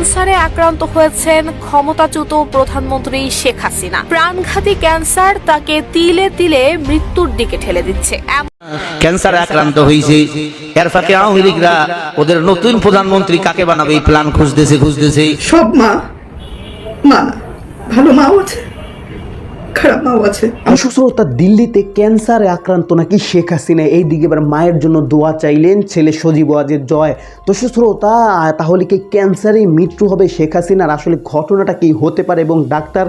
ক্যান্সারে আক্রান্ত হয়েছেন ক্ষমতাচ্যুত প্রধানমন্ত্রী শেখ হাসিনা। প্রাণঘাতী ক্যান্সার তাকে তিলে তিলে মৃত্যুর দিকে ঠেলে দিচ্ছে। এমন ক্যান্সারে আক্রান্ত হয়েছে। এর ফাঁকে আওয়ামী লীগরা ওদের নতুন প্রধানমন্ত্রী কাকে বানাবে এই প্ল্যান খুঁজতেছে খুঁজতেছে। সব মা না ভালো মাও আছে খারাপ মাও আছে দর্শক দিল্লিতে ক্যান্সারে আক্রান্ত নাকি শেখ হাসিনা? এই দিকে এবার মায়ের জন্য দোয়া চাইলেন ছেলে সজীব ওয়াজের জয়। দর্শক শ্রোতা তাহলে কি ক্যান্সারে মৃত্যু হবে শেখ হাসিনার? আসলে ঘটনাটা কি হতে পারে এবং ডাক্তার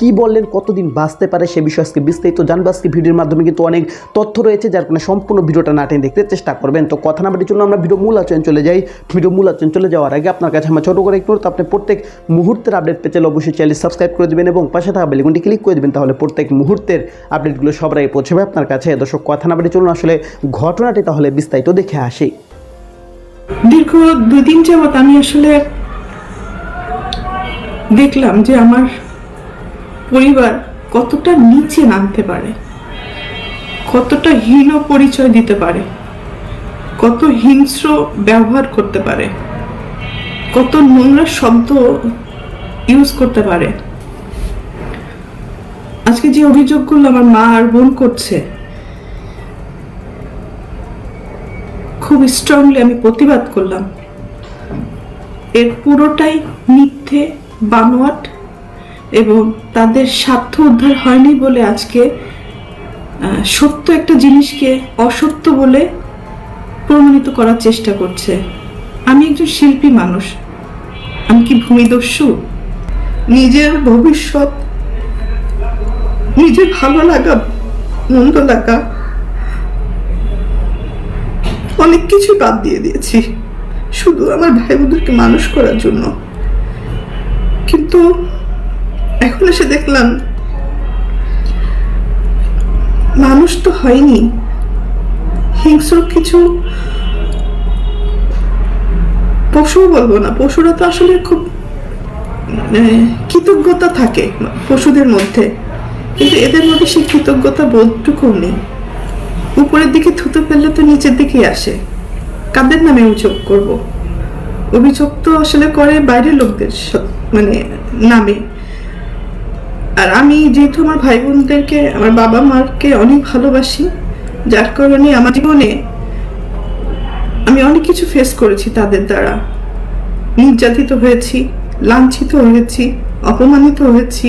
কি বললেন? কতদিন বাঁচতে পারে সে বিষয়ে আজকে বিস্তারিত জানব। আজকে ভিডিওর মাধ্যমে কিন্তু অনেক তথ্য রয়েছে, যার কারণে সম্পূর্ণ ভিডিওটা না টেনে দেখতে চেষ্টা করবেন। তো কথা না বাড়ির জন্য আমরা ভিডিও মূল আচরণ চলে যাই। ভিডিও মূল আচরণ চলে যাওয়ার আগে আপনার কাছে আমার ছোটো করে একটু আপনি প্রত্যেক মুহূর্তের আপডেট পেতে অবশ্যই চ্যানেল সাবস্ক্রাইব করে দেবেন এবং পাশে থাকা বেলগুনটি ক্লিক করে দেবেন, তাহলে প্রত্যেক মুহূর্তের আপডেটগুলো সবার পৌঁছবে আপনার কাছে। দর্শক, কথা না বাড়ি চলুন আসলে ঘটনাটি তাহলে বিস্তারিত দেখে আসি। দীর্ঘ দুদিন যাবৎ আমি আসলে দেখলাম যে আমার পরিবার কতটা নিচে নামতে পারে, কতটা হীন পরিচয় দিতে পারে, কত হিংস্র ব্যবহার করতে পারে, কত নোংরা শব্দ ইউজ করতে পারে। আজকে যে অভিযোগগুলো আমার মা আর বোন করছে, খুব স্ট্রংলি আমি প্রতিবাদ করলাম। এর পুরোটাই মিথ্যে, বানোয়াট এবং তাদের স্বার্থ উদ্ধার হয়নি বলে আজকে সত্য একটা জিনিসকে অসত্য বলে প্রমাণিত করার চেষ্টা করছে। আমি একজন শিল্পী মানুষ। আমি কি ভূমিদস্যু? নিজের ভবিষ্যৎ নিজের ভালো লাগা মন্দ লাগা অনেক কিছু বাদ দিয়ে দিয়েছি। শুধু আমার ভাই বোনদেরকে মানুষ করার জন্য। কিন্তু এখন এসে দেখলাম মানুষ তো হয়নি। হিংস্র কিছু পশু বলব না। পশুরা তো আসলে খুব আহ, কৃতজ্ঞতা থাকে পশুদের মধ্যে। কিন্তু এদের মধ্যে সেই কৃতজ্ঞতা বোধটুকু নেই। উপরের দিকে থুতু ফেললে তো নিচের দিকেই আসে। কাদের নামে অভিযোগ করব? অভিযোগ তো আসলে করে বাইরের লোকদের মানে নামে। আর আমি যেহেতু আমার ভাই বোনদেরকে আমার বাবা মাকে অনেক ভালোবাসি, যার কারণে আমার জীবনে আমি অনেক কিছু ফেস করেছি তাদের দ্বারা। নির্যাতিত হয়েছি, লাঞ্ছিত হয়েছি, অপমানিত হয়েছি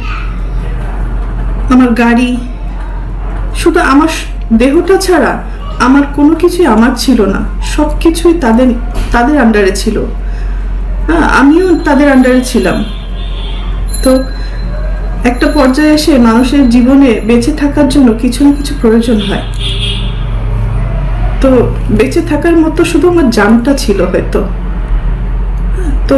আমার গাড়ি শুধু আমার দেহটা ছাড়া আমার কোনো কিছুই আমার ছিল না। সব কিছুই তাদের তাদের আন্ডারে ছিল। হ্যাঁ আমিও তাদের আন্ডারে ছিলাম। তো একটা পর্যায়ে এসে মানুষের জীবনে বেঁচে থাকার জন্য কিছু না কিছু প্রয়োজন হয়। তো বেঁচে থাকার মতো শুধু আমার জানটা ছিল হয়তো। হ্যাঁ, তো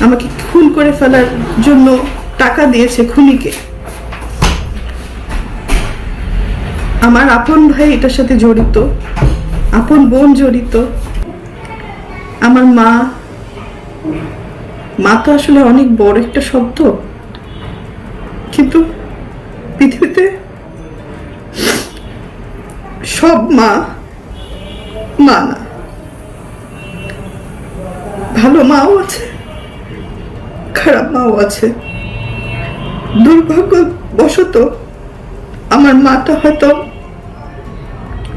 আমাকে খুন করে ফেলার জন্য টাকা দিয়েছে খুনিকে। আমার আপন ভাই এটার সাথে জড়িত, আপন বোন জড়িত। আমার মা মা তো আসলে অনেক বড় একটা শব্দ। কিন্তু পৃথিবীতে সব মা মা না। ভালো মাও আছে। খারাপ মাও আছে। দুর্ভাগ্যবশত আমার মাটা হয়তো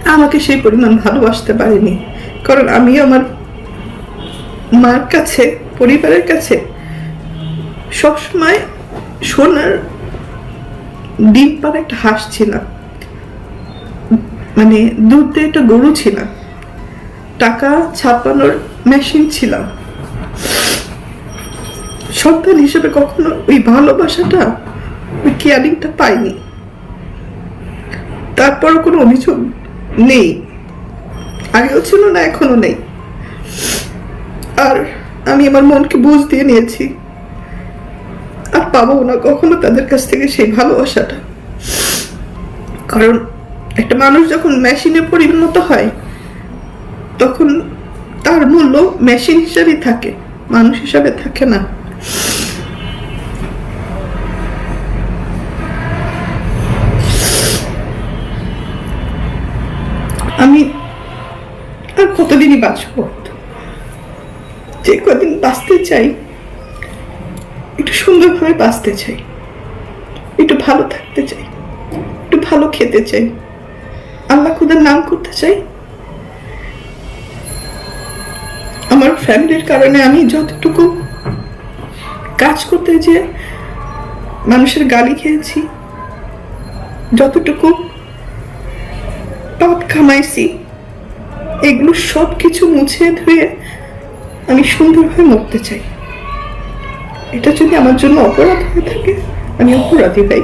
আমাকে সেই পরিমাণ ভালোবাসতে পারেনি। কারণ আমি আমার মার কাছে, পরিবারের কাছে সবসময় সোনার ডিম পার একটা হাঁস ছিলাম। মানে দুধ একটা গরু ছিলাম। টাকা ছাপানোর মেশিন ছিলাম। সন্তান হিসেবে কখনো ওই ভালোবাসাটা, ওই কেয়ারিংটা পাইনি। তারপরও কোনো অভিযোগ নেই। আগেও ছিল না, এখনও নেই। আর আমি আমার মনকে বুঝ দিয়ে নিয়েছি। আর পাবো না কখনো তাদের কাছ থেকে সেই ভালোবাসাটা। কারণ একটা মানুষ যখন মেশিনে পরিণত হয়, তখন তার মূল্য মেশিন হিসাবেই থাকে, মানুষ হিসাবে থাকে না। আমি আর কতদিনই বাঁচবো? যে কদিন বাঁচতে চাই, একটু সুন্দরভাবে বাঁচতে চাই, একটু ভালো থাকতে চাই, একটু ভালো খেতে চাই, আল্লাহ খুদের নাম করতে চাই? আমার ফ্যামিলির কারণে আমি যতটুকু কাজ করতে যে মানুষের গালি খেয়েছি, যতটুকু পাপ কামাইছি, এগুলো সব কিছু মুছে ধুয়ে আমি সুন্দরভাবে মরতে চাই। এটা যদি আমার জন্য অপরাধ হয়ে থাকে, আমি অপরাধী, ভাই।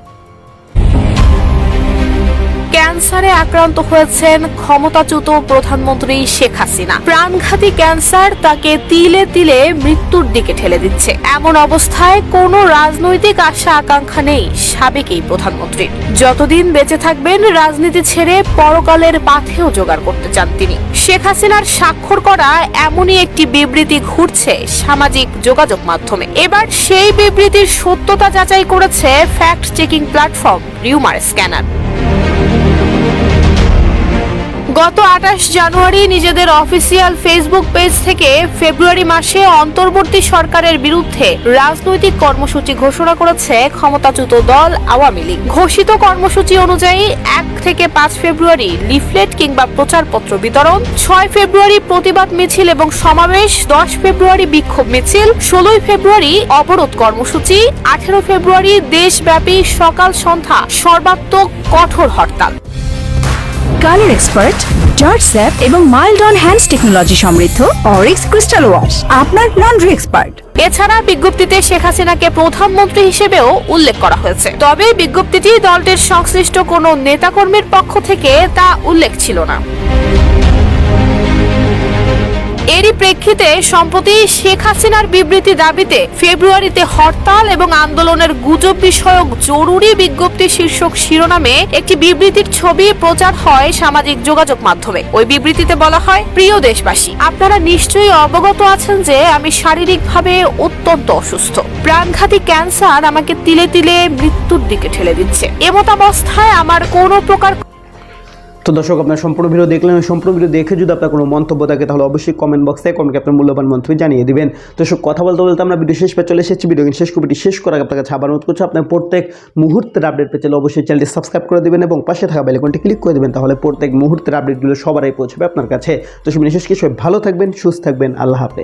ক্যান্সারে আক্রান্ত হয়েছেন ক্ষমতাচ্যুত প্রধানমন্ত্রী শেখ হাসিনা। প্রাণঘাতী ক্যান্সার তাকে তিলে তিলে মৃত্যুর দিকে ঠেলে দিচ্ছে। এমন অবস্থায় কোনো রাজনৈতিক আশা আকাঙ্ক্ষা নেই সাবেক এই প্রধানমন্ত্রীর। যতদিন বেঁচে থাকবেন, রাজনীতি ছেড়ে পরকালের পাথেও জোগাড় করতে চান তিনি। শেখ হাসিনার স্বাক্ষর করা এমনই একটি বিবৃতি ঘুরছে সামাজিক যোগাযোগ মাধ্যমে। এবার সেই বিবৃতির সত্যতা যাচাই করেছে fact checking platform rumour scanner গত আঠাশ জানুয়ারি নিজেদের অফিসিয়াল ফেসবুক পেজ থেকে ফেব্রুয়ারি মাসে অন্তর্বর্তী সরকারের বিরুদ্ধে রাজনৈতিক কর্মসূচি ঘোষণা করেছে ক্ষমতাচ্যুত দল আওয়ামী লীগ। ঘোষিত কর্মসূচি অনুযায়ী এক থেকে পাঁচ ফেব্রুয়ারি লিফলেট কিংবা প্রচারপত্র বিতরণ, ছয় ফেব্রুয়ারি প্রতিবাদ মিছিল এবং সমাবেশ, দশ ফেব্রুয়ারি বিক্ষোভ মিছিল, ষোলোই ফেব্রুয়ারি অবরোধ কর্মসূচি, আঠেরো ফেব্রুয়ারি দেশব্যাপী সকাল সন্ধ্যা সর্বাত্মক কঠোর হরতাল। কালার এক্সপার্ট, জর্জ স্যাপ এবং মাইল্ড অন হ্যান্ডস টেকনোলজি সমৃদ্ধ অরিক্স ক্রিস্টাল ওয়াশ, আপনার লন্ড্রি এক্সপার্ট। এছাড়া বিজ্ঞপ্তিতে শেখ হাসিনাকে প্রধানমন্ত্রী হিসেবেও উল্লেখ করা হয়েছে। তবে বিজ্ঞপ্তিটি দলটির সংশ্লিষ্ট কোনো নেতাকর্মীর পক্ষ থেকে তা উল্লেখ ছিল না। এরই প্রেক্ষিতে সম্প্রতি শেখ হাসিনার বিবৃতি দাবিতে ফেব্রুয়ারিতে হরতাল এবং আন্দোলনের গুজব বিষয়ক জরুরি বিজ্ঞপ্তি শীর্ষক শিরোনামে একটি বিবৃতির ছবি প্রচার হয় সামাজিক যোগাযোগ মাধ্যমে। ওই বিবৃতিতে বলা হয়, প্রিয় দেশবাসী, আপনারা নিশ্চয়ই অবগত আছেন যে আমি শারীরিকভাবে অত্যন্ত অসুস্থ। প্রাণঘাতী ক্যান্সার আমাকে তিলে তিলে মৃত্যুর দিকে ঠেলে দিচ্ছে। এমতাবস্থায় আমার কোনো প্রকার তো দর্শক, আপনার সম্পূর্ণ ভিডিও দেখলেন। সম্পূর্ণ ভিডিও দেখে যদি আপনার কোনো মন্তব্য থাকে, তাহলে অবশ্যই কমেন্ট বক্সে কমেন্ট আপনার মূল্যবান মন্তব্য জানিয়ে দিবেন। দর্শক, কথা বলতে বলতে আমরা ভিডিও শেষ পে চলে এসেছি। ভিডিও শেষ কপিটি শেষ আগে আপনার কাছে আবার অনুরোধ করছি, আপনার প্রত্যেক মুহূর্তের আপডেট পেতে চাইলে অবশ্যই চ্যানেলটি সাবস্ক্রাইব করে দেবেন এবং পাশে থাকা বেলাইকনটি ক্লিক করে দেবেন, তাহলে প্রত্যেক মুহূর্তের আপডেটগুলো সবারই পৌঁছবে আপনার কাছে। তো সব বিশেষ কিছু ভালো থাকবেন, সুস্থ থাকবেন, আল্লাহ হাফেজ।